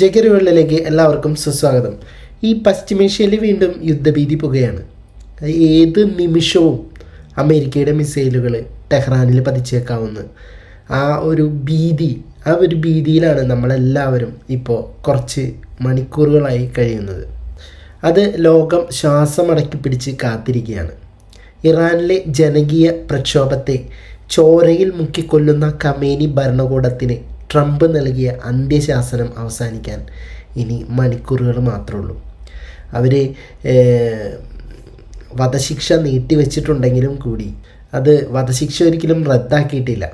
ജഗരുകളിലേക്ക് എല്ലാവർക്കും സുസ്വാഗതം. ഈ പശ്ചിമേഷ്യയിൽ വീണ്ടും യുദ്ധഭീതി പുകയാണ്. ഏത് നിമിഷവും അമേരിക്കയുടെ മിസൈലുകൾ ടെഹ്റാനിൽ പതിച്ചേക്കാവുന്ന. ആ ഒരു ഭീതി ആ ഒരു ഭീതിയിലാണ് നമ്മളെല്ലാവരും ഇപ്പോൾ കുറച്ച് മണിക്കൂറുകളായി കഴിയുന്നത്. അത് ലോകം ശ്വാസമടക്കി പിടിച്ച് കാത്തിരിക്കുകയാണ്. ഇറാനിലെ ജനകീയ പ്രക്ഷോഭത്തെ ചോരയിൽ മുക്കിക്കൊല്ലുന്ന കമേനി ഭരണകൂടത്തിന് ട്രംപ് നൽകിയ അന്ത്യശാസനം അവസാനിക്കാൻ ഇനി മണിക്കൂറുകൾ മാത്രമേ ഉള്ളൂ അവർ വധശിക്ഷ നീട്ടിവെച്ചിട്ടുണ്ടെങ്കിലും കൂടി അത് വധശിക്ഷ ഒരിക്കലും റദ്ദാക്കിയിട്ടില്ല.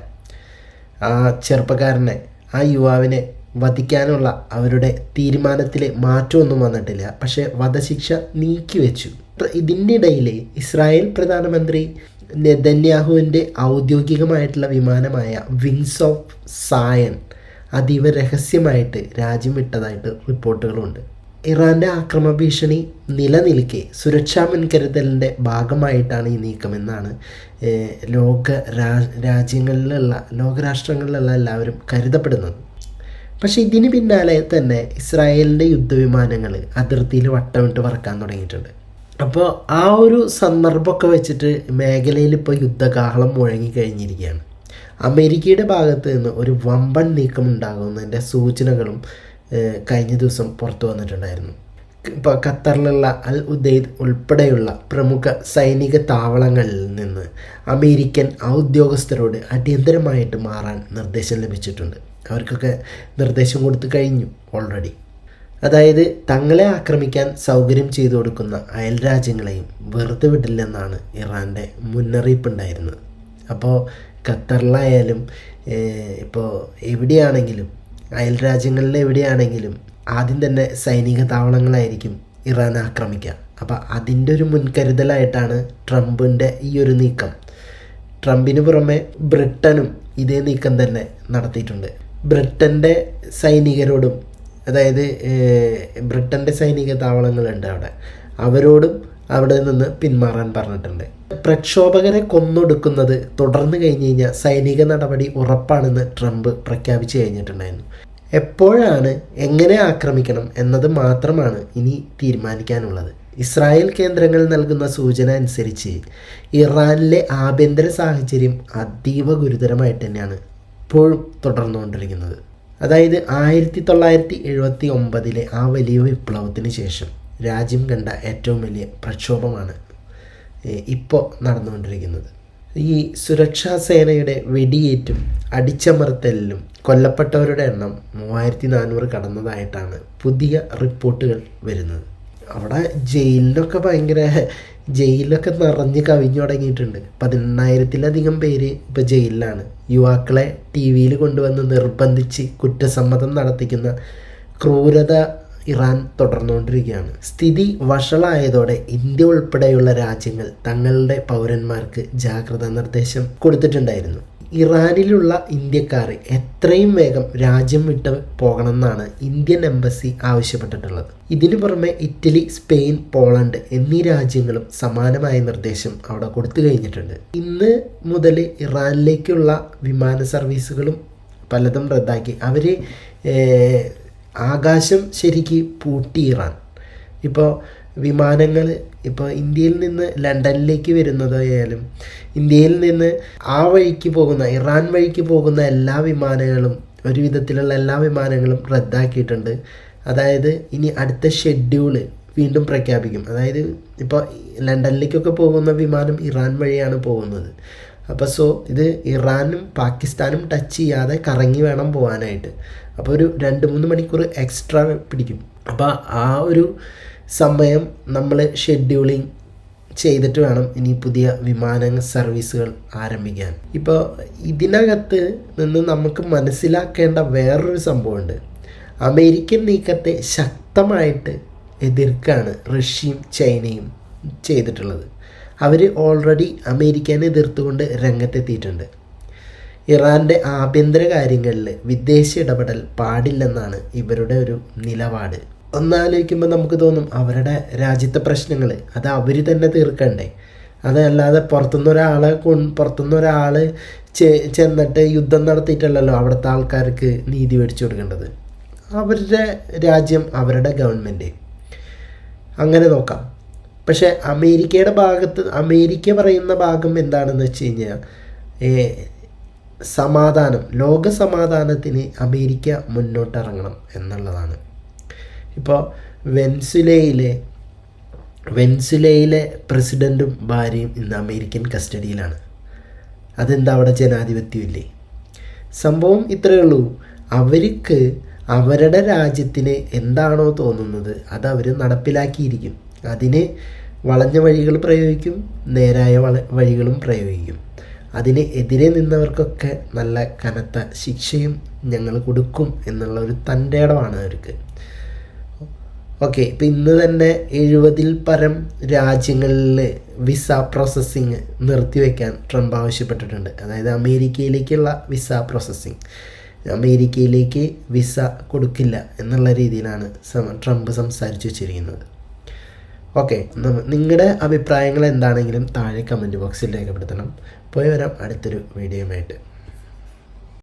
ആ ചെറുപ്പക്കാരനെ ആ യുവാവിനെ വധിക്കാനുള്ള അവരുടെ തീരുമാനത്തിൽ മാറ്റമൊന്നും വന്നിട്ടില്ല. പക്ഷേ വധശിക്ഷ നീക്കിവെച്ചു. ഇതിന്റെ ഇടയിൽ ഇസ്രായേൽ പ്രധാനമന്ത്രി നെതന്യാഹുവിന്റെ ഔദ്യോഗികമായിട്ടുള്ള വിമാനമായ വിങ്സ് ഓഫ് സായൻ അതീവ രഹസ്യമായിട്ട് രാജ്യം വിട്ടതായിട്ട് റിപ്പോർട്ടുകളുണ്ട്. ഇറാന്റെ ആക്രമ ഭീഷണി നിലനിൽക്കെ സുരക്ഷാ മുൻകരുതലിന്റെ ഭാഗമായിട്ടാണ് ഈ നീക്കമെന്നാണ് ലോക രാജ്യങ്ങളിലുള്ള ലോകരാഷ്ട്രങ്ങളിലുള്ള എല്ലാവരും കരുതപ്പെടുന്നത്. പക്ഷേ ഇതിന് പിന്നാലെ തന്നെ ഇസ്രായേലിന്റെ യുദ്ധവിമാനങ്ങൾ അതിർത്തിയിൽ വട്ടമിട്ട് പറക്കാൻ തുടങ്ങിയിട്ടുണ്ട്. അപ്പോൾ ആ ഒരു സന്ദർഭമൊക്കെ വെച്ചിട്ട് മേഖലയിൽ ഇപ്പോൾ യുദ്ധകാഹളം മുഴങ്ങി കഴിഞ്ഞിരിക്കുകയാണ്. അമേരിക്കയുടെ ഭാഗത്ത് നിന്ന് ഒരു വമ്പൻ നീക്കം ഉണ്ടാകുന്നതിന്റെ സൂചനകളും കഴിഞ്ഞ ദിവസം പുറത്തു വന്നിട്ടുണ്ടായിരുന്നു. ഇപ്പോൾ ഖത്തറിലുള്ള അൽ ഉദൈദ് ഉൾപ്പെടെയുള്ള പ്രമുഖ സൈനിക താവളങ്ങളിൽ നിന്ന് അമേരിക്കൻ ഔദ്യോഗസ്ഥരോട് അടിയന്തരമായിട്ട് മാറാൻ നിർദ്ദേശം ലഭിച്ചിട്ടുണ്ട്. അവർക്കൊക്കെ നിർദ്ദേശം കൊടുത്തു കഴിഞ്ഞു ഓൾറെഡി അതായത് തങ്ങളെ ആക്രമിക്കാൻ സൗകര്യം ചെയ്തു കൊടുക്കുന്ന അയൽ രാജ്യങ്ങളെയും വെറുതെ വിടില്ലെന്നാണ് ഇറാന്റെ മുന്നറിയിപ്പുണ്ടായിരുന്നത്. അപ്പോൾ ഖത്തറിലായാലും ഇപ്പോൾ എവിടെയാണെങ്കിലും അയൽ രാജ്യങ്ങളിൽ എവിടെയാണെങ്കിലും ആദ്യം തന്നെ സൈനിക താവളങ്ങളായിരിക്കും ഇറാൻ ആക്രമിക്കുക. അപ്പോൾ അതിന്റെ ഒരു മുൻകരുതലായിട്ടാണ് ട്രംപിന്റെ ഈ ഒരു നീക്കം. ട്രംപിന് പുറമെ ബ്രിട്ടനും ഇതേ നീക്കം തന്നെ നടത്തിയിട്ടുണ്ട്. ബ്രിട്ടന്റെ സൈനികരോടും അതായത് ബ്രിട്ടന്റെ സൈനിക താവളങ്ങളുണ്ട് അവിടെ. അവരോടും അവിടെ നിന്ന് പിന്മാറാൻ പറഞ്ഞിട്ടുണ്ട്. പ്രക്ഷോഭകരെ കൊന്നൊടുക്കുന്നത് തുടർന്ന് കഴിഞ്ഞ് കഴിഞ്ഞാൽ സൈനിക നടപടി ഉറപ്പാണെന്ന് ട്രംപ് പ്രഖ്യാപിച്ചു കഴിഞ്ഞിട്ടുണ്ടായിരുന്നു. എപ്പോഴാണ് എങ്ങനെ ആക്രമിക്കണം എന്നത് മാത്രമാണ് ഇനി തീരുമാനിക്കാനുള്ളത്. ഇസ്രായേൽ കേന്ദ്രങ്ങൾ നൽകുന്ന സൂചന അനുസരിച്ച് ഇറാനിലെ ആഭ്യന്തര സാഹചര്യം അതീവ ഗുരുതരമായിട്ട് തന്നെയാണ് ഇപ്പോഴും തുടർന്നുകൊണ്ടിരിക്കുന്നത്. അതായത് ആയിരത്തി തൊള്ളായിരത്തി എഴുപത്തി ഒമ്പതിലെ ആ വലിയ വിപ്ലവത്തിന് ശേഷം രാജ്യം കണ്ട ഏറ്റവും വലിയ പ്രക്ഷോഭമാണ് ഇപ്പോൾ നടന്നുകൊണ്ടിരിക്കുന്നത്. ഈ സുരക്ഷാ സേനയുടെ വെടിയേറ്റും അടിച്ചമർത്തലിലും കൊല്ലപ്പെട്ടവരുടെ എണ്ണം മൂവായിരത്തി നാനൂറ് കടന്നതായിട്ടാണ് പുതിയ റിപ്പോർട്ടുകൾ വരുന്നത്. അവിടെ ജയിലിനൊക്കെ ഭയങ്കര ജയിലിലൊക്കെ നിറഞ്ഞ് കവിഞ്ഞു തുടങ്ങിയിട്ടുണ്ട്. പതിനെണ്ണായിരത്തിലധികം പേര് ഇപ്പോൾ ജയിലിലാണ്. യുവാക്കളെ ടി വിയിൽ കൊണ്ടുവന്ന് നിർബന്ധിച്ച് കുറ്റസമ്മതം നടത്തിക്കുന്ന ക്രൂരത ഇറാൻ തുടർന്നുകൊണ്ടിരിക്കുകയാണ്. സ്ഥിതി വഷളായതോടെ ഇന്ത്യ ഉൾപ്പെടെയുള്ള രാജ്യങ്ങൾ തങ്ങളുടെ പൗരന്മാർക്ക് ജാഗ്രതാ നിർദ്ദേശം കൊടുത്തിട്ടുണ്ടായിരുന്നു. ഇറാനിലുള്ള ഇന്ത്യക്കാർ എത്രയും വേഗം രാജ്യം വിട്ട് പോകണമെന്നാണ് ഇന്ത്യൻ എംബസി ആവശ്യപ്പെട്ടിട്ടുള്ളത്. ഇതിനു പുറമെ ഇറ്റലി സ്പെയിൻ പോളണ്ട് എന്നീ രാജ്യങ്ങളും സമാനമായ നിർദ്ദേശം അവിടെ കൊടുത്തു കഴിഞ്ഞിട്ടുണ്ട്. ഇന്ന് മുതൽ ഇറാനിലേക്കുള്ള വിമാന സർവീസുകളും പലതും റദ്ദാക്കി. അവർ ആകാശം ശരിക്ക് പൂട്ടി ഇറാൻ. ഇപ്പോൾ വിമാനങ്ങൾ ഇപ്പോൾ ഇന്ത്യയിൽ നിന്ന് ലണ്ടനിലേക്ക് വരുന്നതായാലും ഇന്ത്യയിൽ നിന്ന് ആ വഴിക്ക് പോകുന്ന ഇറാൻ വഴിക്ക് പോകുന്ന എല്ലാ വിമാനങ്ങളും ഒരു വിധത്തിലുള്ള എല്ലാ വിമാനങ്ങളും റദ്ദാക്കിയിട്ടുണ്ട്. അതായത് ഇനി അടുത്ത ഷെഡ്യൂൾ വീണ്ടും പ്രഖ്യാപിക്കും. അതായത് ഇപ്പോൾ ലണ്ടനിലേക്കൊക്കെ പോകുന്ന വിമാനം ഇറാൻ വഴിയാണ് പോകുന്നത്. അപ്പോൾ സോ ഇത് ഇറാനും പാകിസ്ഥാനും ടച്ച് ചെയ്യാതെ കറങ്ങി വേണം പോകാനായിട്ട് അപ്പോൾ ഒരു രണ്ട് മൂന്ന് മണിക്കൂർ എക്സ്ട്രാ പിടിക്കും. അപ്പോൾ ആ ഒരു സമയം നമ്മൾ ഷെഡ്യൂളിങ് ചെയ്തിട്ട് വേണം ഇനി പുതിയ വിമാന സർവീസുകൾ ആരംഭിക്കാൻ. ഇപ്പോൾ ഇതിനകത്ത് നിന്ന് നമുക്ക് മനസ്സിലാക്കേണ്ട വേറൊരു സംഭവമുണ്ട്. അമേരിക്കൻ നീക്കത്തെ ശക്തമായിട്ട് എതിർക്കാണ് റഷ്യയും ചൈനയും ചെയ്തിട്ടുള്ളത്. അവർ ഓൾറെഡി അമേരിക്കനെ എതിർത്തുകൊണ്ട് രംഗത്തെത്തിയിട്ടുണ്ട്. ഇറാന്റെ ആഭ്യന്തര കാര്യങ്ങളിൽ വിദേശ ഇടപെടൽ പാടില്ലെന്നാണ് ഇവരുടെ ഒരു നിലപാട്. ഒന്നാലോചിക്കുമ്പോൾ നമുക്ക് തോന്നും അവരുടെ രാജ്യത്തെ പ്രശ്നങ്ങൾ അത് അവർ തന്നെ തീർക്കണ്ടേ. അതല്ലാതെ പുറത്തുനിന്ന് ഒരാളെ കൊ പുറത്തുനിന്ന് ഒരാൾ ചെന്നിട്ട് യുദ്ധം നടത്തിയിട്ടല്ലല്ലോ അവിടുത്തെ ആൾക്കാർക്ക് നീതി മേടിച്ചു കൊടുക്കേണ്ടത്. അവരുടെ രാജ്യം അവരുടെ ഗവൺമെന്റ് അങ്ങനെ നോക്കാം. പക്ഷേ അമേരിക്കയുടെ ഭാഗത്ത് അമേരിക്ക പറയുന്ന ഭാഗം എന്താണെന്ന് വെച്ച് കഴിഞ്ഞാൽ സമാധാനം ലോക സമാധാനത്തിന് അമേരിക്ക മുന്നോട്ടിറങ്ങണം എന്നുള്ളതാണ്. ഇപ്പോൾ വെൻസുലയിലെ വെൻസുലയിലെ പ്രസിഡന്റും ഭാര്യയും ഇന്ന് അമേരിക്കൻ കസ്റ്റഡിയിലാണ്. അതെന്താ അവിടെ ജനാധിപത്യമില്ലേ? സംഭവം ഇത്രയേ ഉള്ളൂ. അവർക്ക് അവരുടെ രാജ്യത്തിന് എന്താണോ തോന്നുന്നത് അത് അവർ നടപ്പിലാക്കിയിരിക്കും. അതിന് വളഞ്ഞ വഴികൾ പ്രയോഗിക്കും നേരായ വള വഴികളും പ്രയോഗിക്കും. അതിന് എതിരെ നിന്നവർക്കൊക്കെ നല്ല കനത്ത ശിക്ഷയും ഞങ്ങൾ കൊടുക്കും എന്നുള്ള ഒരു തന്റെ ഇടമാണ് അവർക്ക്. ഓക്കെ ഇപ്പം ഇന്ന് തന്നെ എഴുപതിൽ പരം രാജ്യങ്ങളിൽ വിസ പ്രോസസ്സിങ് നിർത്തിവെക്കാൻ ട്രംപ് ആവശ്യപ്പെട്ടിട്ടുണ്ട്. അതായത് അമേരിക്കയിലേക്കുള്ള വിസ പ്രോസസ്സിങ് അമേരിക്കയിലേക്ക് വിസ കൊടുക്കില്ല എന്നുള്ള രീതിയിലാണ് ട്രംപ് സംസാരിച്ചു വച്ചിരിക്കുന്നത്. ഓക്കെ നിങ്ങളുടെ അഭിപ്രായങ്ങൾ എന്താണെങ്കിലും താഴെ കമന്റ് ബോക്സിൽ രേഖപ്പെടുത്തണം. പോയി വരാം അടുത്തൊരു വീഡിയോയുമായിട്ട്.